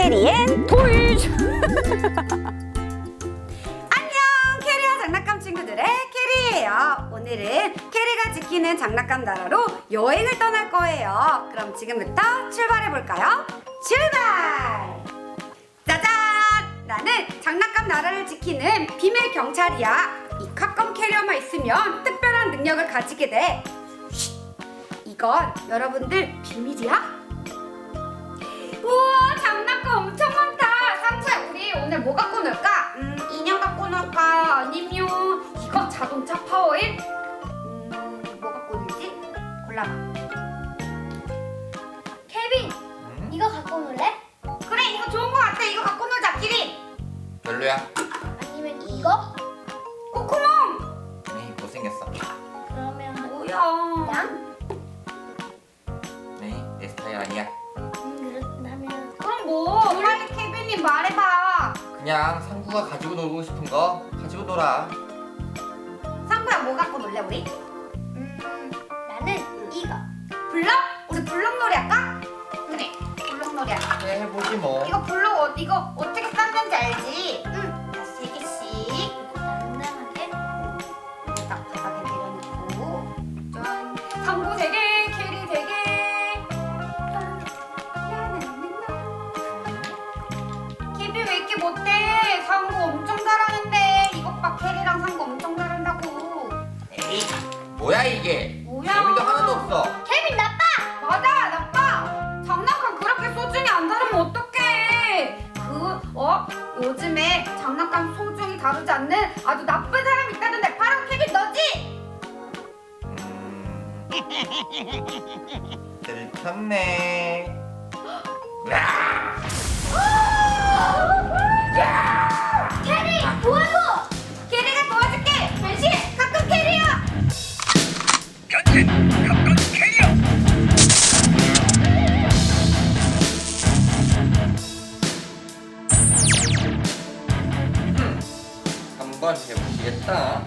캐리앤 토이즈 안녕 캐리와 장난감 친구들의 캐리예요 오늘은 캐리가 지키는 장난감 나라로 여행을 떠날 거예요 그럼 지금부터 출발해 볼까요? 출발! 짜잔! 나는 장난감 나라를 지키는 비밀 경찰이야 이 카컴 캐리어만 있으면 특별한 능력을 가지게 돼 쉿! 이건 여러분들 비밀이야? 우와 장난감 엄청 많다 상차 우리 오늘 뭐 갖고 놀까? 음 인형 갖고 놀까? 아니면 이거 자동차 파워일? 음 뭐 갖고 놀지? 골라봐 그냥 상구가 가지고 놀고 싶은 거 가지고 놀아 상구야 뭐 갖고 놀래 우리? 음, 나는 이거. 블럭? 우리 블럭 놀이 할까? 그래 블럭 놀이 할까 해 해보지 뭐 이거 블럭 어, 이거 어떻게 쌓는지 알지? 못해? 상부 엄청 잘하는데 이것 봐 캐리랑 상부 엄청 잘한다고. 에이 뭐야 이게 뭐야? 재미도 하나도 없어 케빈 나빠! 맞아 나빠 장난감 그렇게 소중히 안 다루면 어떡해 그 어? 요즘에 장난감 소중히 다루지 않는 아주 나쁜 사람 있다던데 바로 케빈 너지? 음... 들켰네 한번 해보시겠다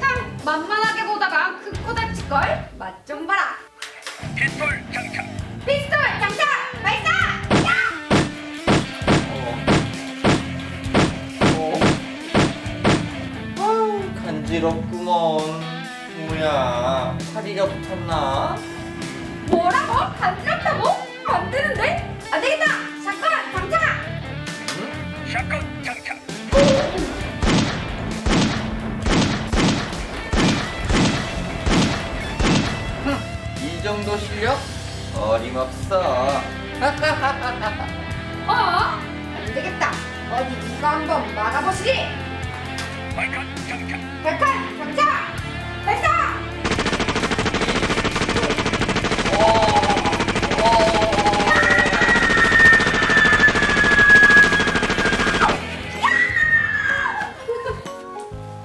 참 만만하게 보다가 큰코 다칠걸 맛 좀 봐라 피스톨 장착 피스톨 장착 발사 야! 어? 어? 아우 간지럽구먼 뭐야 파리가 붙었나? 뭐라고? 간지럽다고? 안 되는데? 안 되겠다 잠깐 장착 응? 이 정도 실력? 어림없어. 어? 안 되겠다. 어디 이거 한번 막아보시지. 발칸 장착. 발칸 장착. 발사.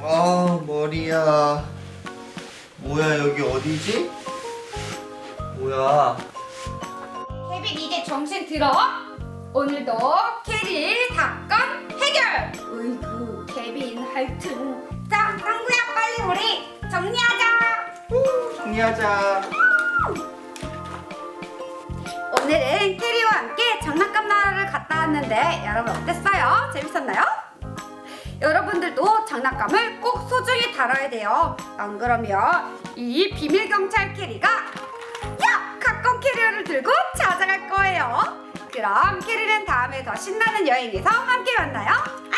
아 머리야. 뭐야 여기 어디지? 뭐야? 케빈 이제 정신 들어? 오늘도 캐리 사건 해결. 으이구 케빈 하여튼. 자 상구야 빨리 우리 정리하자. 정리하자. 오늘은 캐리와 함께 장난감 나라를 갔다 왔는데 여러분 어땠어요? 재밌었나요? 여러분들도 장난감을 꼭 소중히 다뤄야 돼요. 안 그러면 이 비밀 경찰 캐리가 야! 가끔 캐리어를 들고 찾아갈 거예요. 그럼 캐리는 다음에 더 신나는 여행에서 함께 만나요.